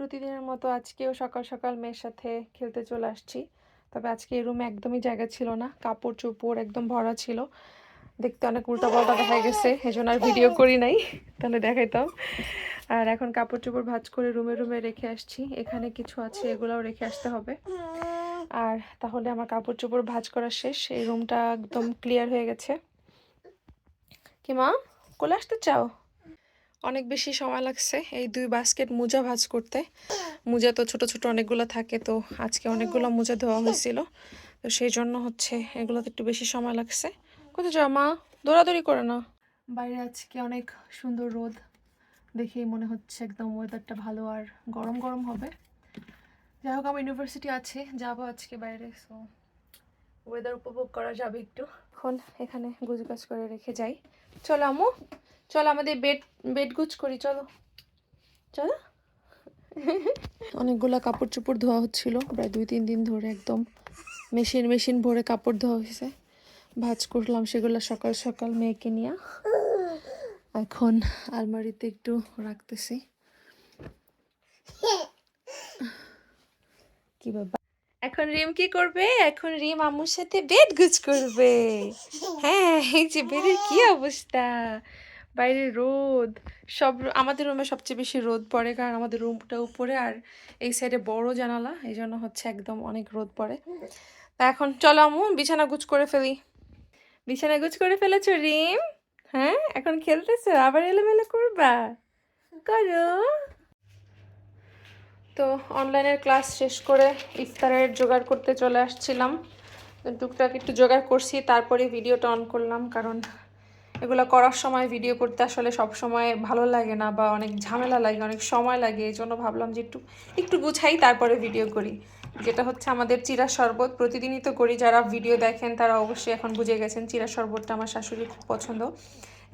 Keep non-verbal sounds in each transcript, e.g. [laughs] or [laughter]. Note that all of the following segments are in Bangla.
প্রতিদিনের মতো আজকেও সকাল সকাল মেয়ের সাথে খেলতে চলে আসছি। তবে আজকে এই রুমে একদমই জায়গা ছিল না, কাপড় চোপড় একদম ভরা ছিল। দেখতে অনেক উল্টা পাল্টা দেখা গেছে, এজন্য আর ভিডিও করি নাই, তাহলে দেখাইতাম। আর এখন কাপড় চোপড় ভাঁজ করে রুমে রুমে রেখে আসছি, এখানে কিছু আছে, এগুলাও রেখে আসতে হবে। আর তাহলে আমার কাপড় চোপড় ভাঁজ করা শেষ, এই রুমটা একদম ক্লিয়ার হয়ে গেছে। কি মা, কোলে আসতে চাও? অনেক বেশি সময় লাগছে এই দুই বাস্কেট মোজা ভাজ করতে। মোজা তো ছোট ছোট অনেকগুলো থাকে তো আজকে অনেকগুলো মোজা ধোয়া হয়েছিল। তো সেই জন্য হচ্ছে এগুলোতে একটু বেশি সময় লাগছে। কোথায় যাও মা? দৌড়াদৌড়ি করে না। বাইরে আজকে অনেক সুন্দর রোদ। দেখেই মনে হচ্ছে একদম ওয়েদারটা ভালো আর গরম গরম হবে। যাই হোক আমার ইউনিভার্সিটি আছে যাব আজকে বাইরে সো ওয়েদার উপভোগ করা যাবে একটু। এখন এখানে গুজগাছ করে রেখে যাই। চলো আমু চলো আমাদের বেড বেড গুছ করি, চলো। চলো। অনেকগুলা কাপড় চোপড় ধোয়া হচ্ছিল, প্রায় দুই, তিন দিন ধরে একদম মেশিন মেশিন ভরে কাপড় ধোয়া হয়েছে। ভাজ করলাম সেগুলো সকাল সকাল মেয়েকে নিয়ে। এখন আলমারিতে একটু রাখতেছি। কি বাবা এখন রিম কি করবে? এখন রিম আম্মুর সাথে বেড গুজ করবে। হ্যাঁ এই যে বেডের কি অবস্থা? বাইরে রোদ। সব আমাদের রুমে সবচেয়ে বেশি রোদ পড়ে, কারণ আমাদের রুমটা উপরে, আর এই সাইডে বড় জানালা, এই জন্য হচ্ছে একদম অনেক রোদ পড়ে। তা এখন চলো আমু বিছানা গুছ করে ফেলি। বিছানা গুছ করে ফেলেছো, রিম? হ্যাঁ? এখন খেলতেছো? আবার এলোমেলো করবা? করো। তো অনলাইনের ক্লাস শেষ করে ইফতারের জোগাড় করতে চলে আসছিলাম। টুকটাক একটু জোগাড় করছি, তারপরে ভিডিওটা অন করলাম, কারণ এগুলো করার সময় ভিডিও করতে আসলে সব সময় ভালো লাগে না বা অনেক ঝামেলা লাগে, অনেক সময় লাগে। এই জন্য ভাবলাম যে একটু একটু গুছাই, তারপরে ভিডিও করি। যেটা হচ্ছে আমাদের চিরা শরবত। প্রতিদিনই তো করি, যারা ভিডিও দেখেন তারা অবশ্যই এখন বুঝে গেছেন চিরা শরবতটা আমার শাশুড়ির খুব পছন্দ।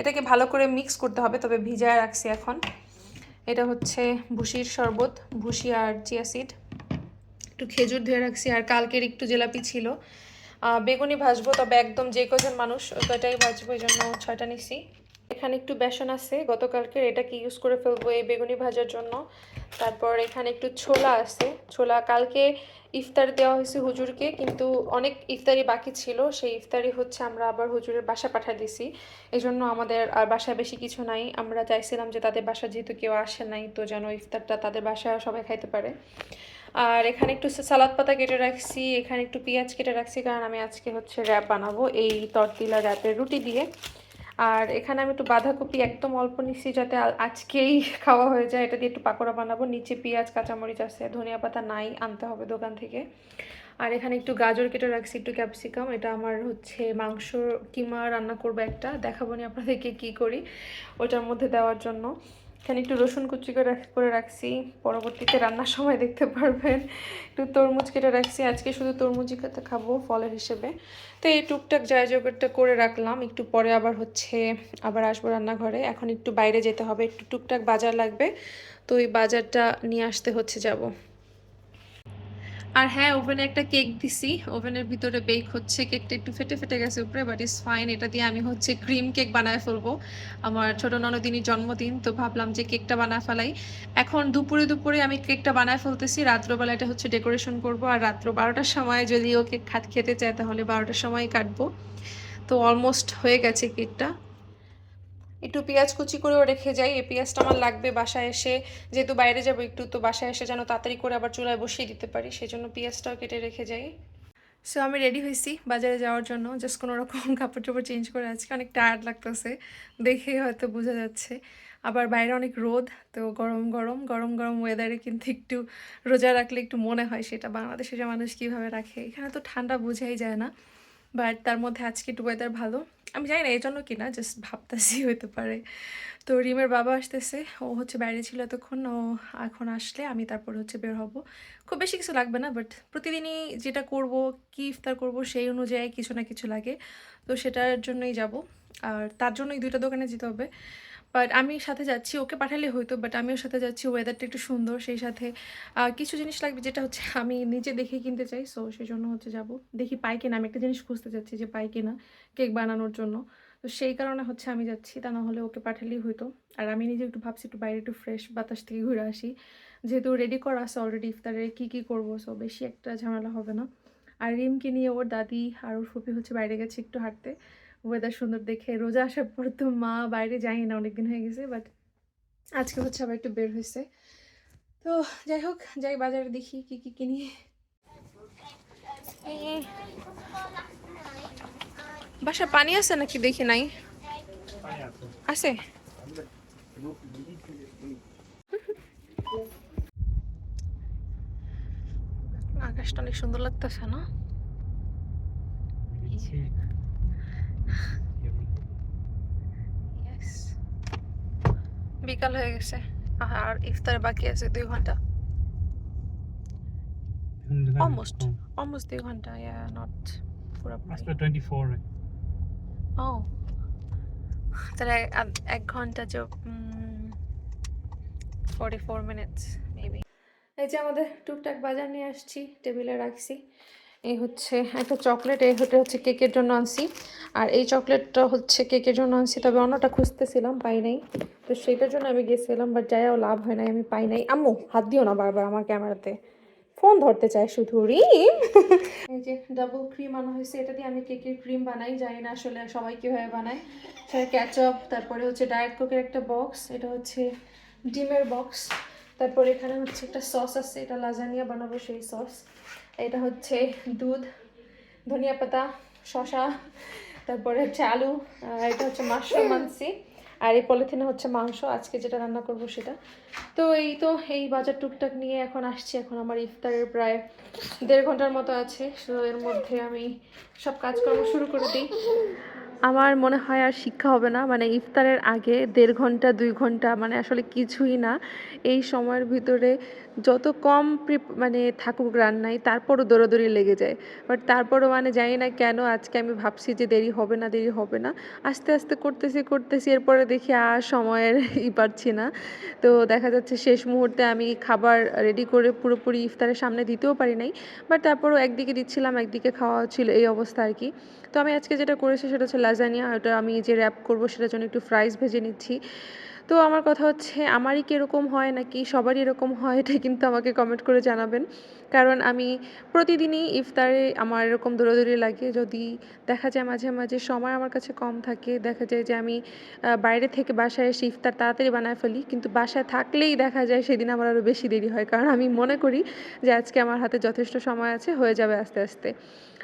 এটাকে ভালো করে মিক্স করতে হবে, তবে ভিজায় রাখছি এখন। এটা হচ্ছে ভুসির শরবত, ভুসি আর চিয়া সিড একটু খেজুর ধুয়ে রাখছি, আর কালকের একটু জেলাপি ছিল। বেগুনি ভাজবো, তবে একদম যে কজন মানুষ, ওটাই ভাজবো, এই জন্য ছয়টা নিছি। এখানে একটু বেসন আছে, গতকালকের এটাকে ইউজ করে ফেলব এই বেগুনি ভাজার জন্য। তারপর এখানে একটু ছোলা আছে, ছোলা কালকে ইফতার দেওয়া হয়েছে হুজুরকে, কিন্তু অনেক ইফতারি বাকি ছিল, সেই ইফতারি হচ্ছে আমরা আবার হুজুরের বাসা পাঠিয়ে দিছি। এই জন্য আমাদের আর বাসায় বেশি কিছু নাই, আমরা চাইছিলাম যে তাদের বাসা যেহেতু কেউ আসে নাই, তো যেন ইফতারটা তাদের বাসায় সবাই খাইতে পারে। আর এখানে একটু সালাদ পাতা কেটে রাখছি, এখানে একটু পেঁয়াজ কেটে রাখছি, কারণ আমি আজকে হচ্ছে র্যাপ বানাবো এই তরতিলা র্যাপের রুটি দিয়ে। আর এখানে আমি একটু বাঁধাকপি একদম অল্প নিচ্ছি যাতে আজকেই [laughs] খাওয়া হয়ে যায়। এটা দিয়ে একটু পাকোড়া বানাবো। নিচে পেঁয়াজ, কাঁচামরিচ আছে, ধনিয়া পাতা নাই, আনতে হবে দোকান থেকে। আর এখানে একটু গাজর কেটে রাখছি, একটু ক্যাপসিকাম এটা আমার হচ্ছে মাংস কিমা রান্না করব একটা, দেখাবো নি আপনাদেরকে কী করি। ওটার মধ্যে দেওয়ার জন্য। এখানে একটু রসুন কুচি করে করে রাখছি। পরবর্তীতে রান্নার সময় দেখতে পারবেন। একটু তরমুজ কেটে রাখছি। আজকে শুধু তরমুজই খেতে খাব ফলের হিসেবে। তো এই টুকটাক যায় জোগাড়টা করে রাখলাম। একটু পরে আবার হচ্ছে আবার আসব রান্নাঘরে। এখন একটু বাইরে যেতে হবে। একটু টুকটাক বাজার লাগবে। তো ওই বাজারটা নিয়ে আসতে হচ্ছে যাব। আর হ্যাঁ ওভেনে একটা কেক দিছি। ওভেনের ভিতরে বেক হচ্ছে, কেকটা একটু ফেটে ফেটে গেছে উপরে বাট ইস ফাইন এটা দিয়ে আমি হচ্ছে ক্রিম কেক বানায় ফেলব। আমার ছোট ননদিনীর জন্মদিন, তো ভাবলাম যে কেকটা বানায় ফেলাই। এখন দুপুরে দুপুরে আমি কেকটা বানায় ফেলতেছি, রাত্রবেলা এটা হচ্ছে ডেকোরেশন করব, আর রাত্র বারোটার সময় যদি ও কেক খাত খেতে চায় তাহলে বারোটার সময় কাটবো। তো অলমোস্ট হয়ে গেছে কেকটা। একটু পেঁয়াজ কুচি করেও রেখে যাই। এই পেঁয়াজটা আমার লাগবে বাসায় এসে। যেহেতু বাইরে যাব, একটু তো বাসায় এসে যেন তাড়াতাড়ি করে আবার চুলায় বসিয়ে দিতে পারি সেই জন্য পেঁয়াজটাও কেটে রেখে যাই। সো আমি রেডি হয়েছি বাজারে যাওয়ার জন্য। জাস্ট কোনো রকম [laughs] কাপড় চোপড় চেঞ্জ করে আজকে অনেক টায়ার্ড লাগতেছে। দেখে হয়তো বোঝা যাচ্ছে। আবার বাইরে অনেক রোদ, তো গরম গরম গরম গরম ওয়েদারে কিন্তু একটু রোজা রাখলে একটু মনে হয় সেটা। বাংলাদেশের মানুষ কীভাবে রাখে? এখানে তো ঠান্ডা বোঝাই যায় না। বাট তার মধ্যে আজকে একটু ওয়েদার ভালো। আমি জানি না এই জন্য কিনা জাস্ট ভাবতাসি [laughs] হইতে পারে। তো রিমের বাবা আসতেছে, ও হচ্ছে বাইরে ছিল এতক্ষণ, ও এখন আসলে আমি তারপর হচ্ছে বের হব। খুব বেশি কিছু লাগবে না বাট প্রতিদিনই যেটা করব, কি ইফতার করব সেই অনুযায়ী কিছু না কিছু লাগে। তো সেটার জন্যই যাব। আর তার জন্যই দুইটা দোকানে যেতে হবে। বাট আমি সাথে যাচ্ছি, ওকে পাঠালে হয়তো বাট আমিও সাথে যাচ্ছি ওয়েদারটা একটু সুন্দর, সেই সাথে কিছু জিনিস লাগবে যেটা হচ্ছে [laughs] আমি নিজে দেখে কিনতে চাই সো সেই জন্য হচ্ছে যাব। দেখি পাই কিনা, আমি একটা জিনিস খুঁজতে যাচ্ছি যে পাই কিনা, কেক বানানোর জন্য। তো সেই কারণে হচ্ছে আমি যাচ্ছি, তা না হলে ওকে পাঠালেই হয়তো। আর আমি নিজে একটু ভাবছি একটু বাইরে একটু ফ্রেশ বাতাস থেকে ঘুরে আসি। যেহেতু রেডি করা আছে অলরেডি ইফতারে কী কী করব সো বেশি একটা ঝামেলা হবে না। আর রিমকে নিয়ে ওর দাদি আর ওর ফুপি হচ্ছে বাইরে গেছে একটু হাঁটতে। ওয়েদার সুন্দর দেখে রোজা আসার পর তো মা বাইরে যাই না, অনেকদিন হয়ে গেছে বাট আজকে হচ্ছে আবার একটু বের হয়েছে। তো যাই হোক, যাই বাজারে দেখি কি কি কিনি। বাসা পানি আছে নাকি দেখি নাই? আছে। আকাশটা অনেক সুন্দর লাগতেছে না. বিকাল হয়ে গেছে। আর ইফতার বাকি আছে দুই ঘণ্টা। অলমোস্ট অলমোস্ট দুই ঘণ্টা ইয়া নট পুরোপুরি। That's 24. ও তাহলে এক ঘণ্টা যে ফর্টি ফোর মিনিটস মেবি এই যে আমাদের টুকটাক বাজার নিয়ে আসছি টেবিলে রাখছি। এই হচ্ছে, একটা চকলেট এই হতে হচ্ছে কেকের জন্য আনছি। আর এই চকলেটটা হচ্ছে কেকের জন্য আনছি, তবে অন্যটা খুঁজতেছিলাম, পাই নাই। তো সেইটার জন্য আমি গেছিলাম বাট যাইও লাভ হয় নাই, আমি পাই নাই। আম্মু, হাত দিও না বারবার আমার ক্যামেরাতে। ফোন ধরতে চায় শুধু, রিম। [laughs] এই যে ডাবল ক্রিম আনা হয়েছে, এটা দিয়ে আমি কেকের ক্রিম বানাই, জানি না আসলে সবাই কীভাবে বানায়। সেটা ক্যাচআপ তারপরে হচ্ছে ডায়েট কোকের একটা বক্স এটা হচ্ছে ডিমের বক্স তারপরে এখানে হচ্ছে একটা সস আছে, এটা লাজানিয়া বানাবো সেই সস এটা হচ্ছে দুধ, ধনিয়া পাতা শশা তারপরে হচ্ছে আলু এটা হচ্ছে মাশরুম আনছি আর এই পলিথিনে হচ্ছে মাংস, আজকে যেটা রান্না করব সেটা। তো এই তো, এই বাজার টুকটাক নিয়ে এখন আসছি, এখন আমার ইফতারের প্রায় দেড় ঘণ্টার মতো আছে সো এর মধ্যে আমি সব কাজকর্ম শুরু করে দিই। আমার মনে হয় আর শিক্ষা হবে না। মানে ইফতারের আগে দেড় ঘণ্টা, দুই ঘণ্টা মানে আসলে কিছুই না। এই সময়ের ভিতরে যত কম মানে থাকুক রান্নায়, তারপরও দৌড়াদৌড়ি লেগে যায়। বাট তারপরও মানে জানি না কেন আজকে আমি ভাবছি যে দেরি হবে না, দেরি হবে না। আস্তে আস্তে করতেছি করতেছি, এরপরে দেখি আর সময়ের [laughs] ই পারছি না। তো দেখা যাচ্ছে শেষ মুহূর্তে আমি খাবার রেডি করে পুরোপুরি ইফতারের সামনে দিতেও পারি নাই। বাট তারপরও একদিকে দিচ্ছিলাম, একদিকে খাওয়া ছিল এই অবস্থা আর কি। তো আমি আজকে যেটা করেছি সেটা হচ্ছে লাজানিয়া ওটা আমি যে র্যাপ করব সেটার জন্য একটু ফ্রাইস ভেজে নিচ্ছি। তো আমার কথা হচ্ছে, আমারই কীরকম হয় নাকি সবারই এরকম হয়, এটা কিন্তু আমাকে কমেন্ট করে জানাবেন। কারণ আমি প্রতিদিনই ইফতারে আমার এরকম দৌড়াদৌড়ি লাগে যদি দেখা যায় মাঝে মাঝে সময় আমার কাছে কম থাকে, দেখা যায় যে আমি বাইরে থেকে বাসায় এসে ইফতার তাড়াতাড়ি বানায় ফেলি, কিন্তু বাসায় থাকলেই দেখা যায় সেদিন আমার আরও বেশি দেরি হয়। কারণ আমি মনে করি যে আজকে আমার হাতে যথেষ্ট সময় আছে, হয়ে যাবে আস্তে আস্তে।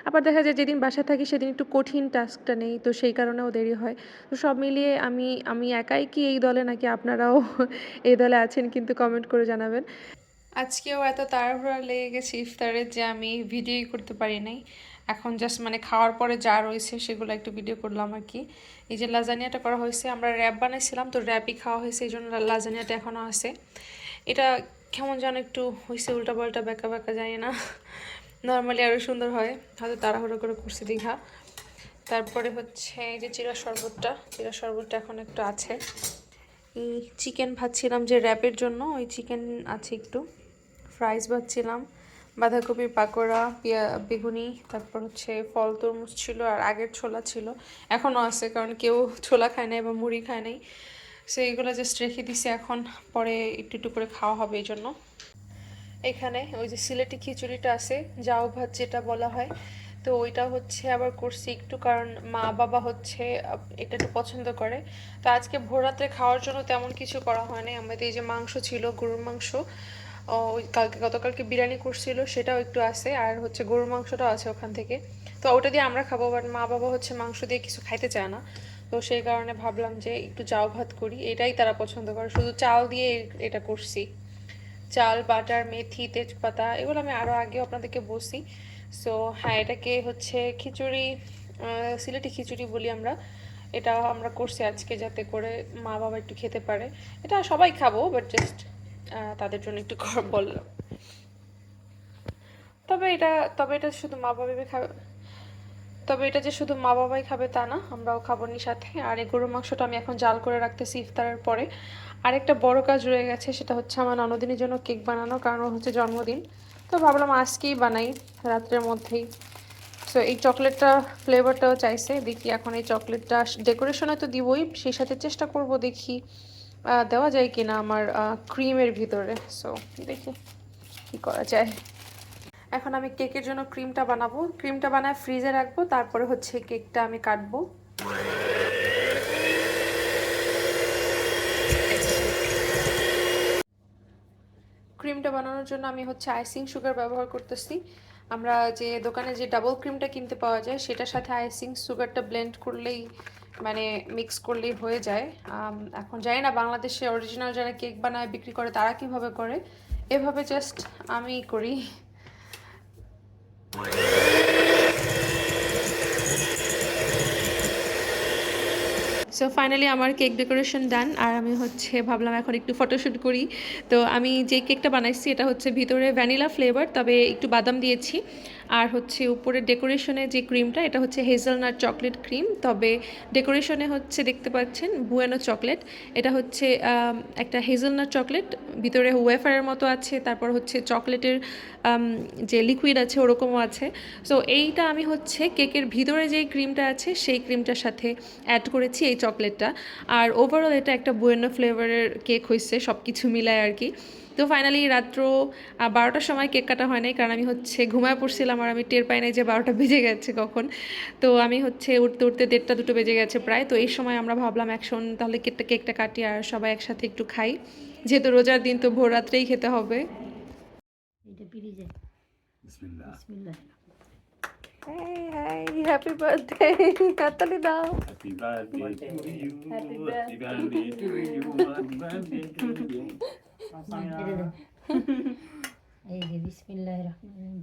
আবার দেখা যায় যেদিন বাসায় থাকি সেদিন একটু কঠিন টাস্কটা নেই, তো সেই কারণেও দেরি হয়। তো সব মিলিয়ে আমি আমি একাই কি এই দলে নাকি আপনারাও [laughs] এই দলে আছেন কিন্তু কমেন্ট করে জানাবেন। আজকেও এত তাড়াহুড়া লেগে গেছে ইফতারের যে আমি ভিডিওই করতে পারি নাই। এখন জাস্ট মানে খাওয়ার পরে যা রয়েছে সেগুলো একটু ভিডিও করলাম আর কি। এই যে লাজানিয়াটা করা হয়েছে, আমরা র্যাপ বানাইছিলাম, তো র্যাপই খাওয়া হয়েছে এই জন্য লাজানিয়াটা এখনও আছে। এটা কেমন যেন একটু হয়েছে উল্টা পাল্টা বেঁকা বেঁকা যায় না। নর্মালি আরও সুন্দর হয়, হয়তো তাড়াহুড়ো করে করছি দীঘা। তারপরে হচ্ছে এই যে চিরা শরবতটা চিরা শরবতটা এখন একটু আছে। চিকেন ভাজছিলাম যে র্যাপের জন্য, ওই চিকেন আছে একটু। ফ্রাইস ভাজছিলাম, বাঁধাকপির পাকোড়া, পেঁয়া, বেগুনি, তারপর হচ্ছে ফল তরমুজ ছিল আর আগের ছোলা ছিল। এখনও আছে, কারণ কেউ ছোলা খায় নাই বা মুড়ি খায় নাই। সো এইগুলো জাস্ট রেখে দিছি এখন, পরে একটু একটু করে খাওয়া হবে এই জন্য এখানে ওই যে সিলেটি খিচুড়িটা আছে জাউ ভাত যেটা বলা হয়। তো ওইটা হচ্ছে আবার করছি একটু, কারণ মা বাবা হচ্ছে এটা একটু পছন্দ করে। তো আজকে ভোর রাত্রে খাওয়ার জন্য তেমন কিছু করা হয়নি আমাদের এই যে মাংস ছিল, গরুর মাংস ওই কালকে, গতকালকে বিরিয়ানি করছিল, সেটাও একটু আছে। আর হচ্ছে গরুর মাংসটাও আছে ওখান থেকে। তো ওটা দিয়ে আমরা খাব বাট মা বাবা হচ্ছে মাংস দিয়ে কিছু খাইতে চায় না। তো সেই কারণে ভাবলাম যে একটু চাও ভাত করি। এটাই তারা পছন্দ করে। শুধু চাল দিয়ে এটা করছি। চাল, বাটার, মেথি, তেজপাতা, এগুলো আমি আরও আগেও আপনাদেরকে বলছি। সো হ্যাঁ এটাকে হচ্ছে খিচুড়ি সিলেটি খিচুড়ি বলি আমরা। এটা আমরা করছি আজকে যাতে করে মা বাবা একটু খেতে পারে। এটা সবাই খাব বাট জাস্ট তাদের জন্য একটু বললাম। তবে এটা তবে এটা শুধু মা বাবাই খাবে। তবে এটা যে শুধু মা বাবাই খাবে তা না, আমরাও খাব নি সাথে। আর এই গরুর মাংসটা আমি এখন জাল করে রাখতেছি ইফতারের পরে। আরেকটা বড় কাজ রয়ে গেছে, সেটা হচ্ছে আমার ননদিনের জন্য কেক বানানো, কারণ হচ্ছে জন্মদিন। তো ভাবলাম আজকেই বানাই, রাত্রের মধ্যেই। সো এই চকলেটটা ফ্লেভারটাও চাইছে, দেখি এখন এই চকলেটটা ডেকোরেশনে তো দিবই, সেই সাথে চেষ্টা করব দেখি দেওয়া যায় কিনা আমার ক্রিমের ভিতরে। সো দেখি কি করা যায়। এখন আমি কেকের জন্য ক্রিমটা বানাবো। ক্রিমটা বানায় ফ্রিজে রাখব, তারপরে হচ্ছে কেকটা আমি কাটবো। ক্রিমটা বানানোর জন্য আমি হচ্ছে আইসিং সুগার ব্যবহার করতেছি। আমরা যে দোকানে যে ডাবল ক্রিমটা কিনতে পাওয়া যায়, সেটার সাথে আইসিং সুগারটা ব্লেন্ড করলেই মানে মিক্স করলেই হয়ে যায়। এখন জানি না বাংলাদেশে অরিজিনাল যারা কেক বানায়, বিক্রি করে, তারা কীভাবে করে? এভাবে জাস্ট আমি করি। সো ফাইনালি আমার কেক ডেকোরেশন ডান আর আমি হচ্ছে ভাবলাম এখন একটু ফটোশ্যুট করি। তো আমি যে কেকটা বানাইছি, এটা হচ্ছে ভিতরে ভ্যানিলা ফ্লেভার তবে একটু বাদাম দিয়েছি। আর হচ্ছে উপরে ডেকোরেশনে যে ক্রিমটা এটা হচ্ছে হেজেলনাট চকলেট ক্রিম তবে ডেকোরেশনে হচ্ছে দেখতে পাচ্ছেন বুয়েনো চকলেট এটা হচ্ছে একটা হেজেলনাট চকলেট ভিতরে ওয়েফারের মতো আছে, তারপর হচ্ছে চকলেটের যে লিকুইড আছে ওরকমও আছে। সো এইটা আমি হচ্ছে কেকের ভিতরে যে ক্রিমটা আছে, সেই ক্রিমটার সাথে অ্যাড করেছি এই চকলেটটা আর ওভারঅল এটা একটা বুয়েনো ফ্লেভারের কেক হয়েছে সব কিছু মিলায় আর কি। তো ফাইনালি রাত্র বারোটার সময় কেক কাটা হয় নাই, কারণ আমি হচ্ছে ঘুমায় পড়ছিলাম আর আমি টের পাই নাই যে বারোটা [laughs] বেজে গেছে কখন। তো আমি হচ্ছে উঠতে উঠতে দেড়টা দুটো বেজে গেছে প্রায়। তো এই সময় আমরা ভাবলাম একশন তাহলে কেকটা কেকটা কাটি আর সবাই একসাথে একটু খাই। যেহেতু রোজার দিন তো ভোর রাত্রেই খেতে হবে। এটা পিরিজে বিসমিল্লাহ। বিসমিল্লাহ। Hey, hey, happy birthday, হাততালি দাও। Happy birthday to Happy happy birthday to you happy birthday to এই যে বিসমিল্লাহ রহমান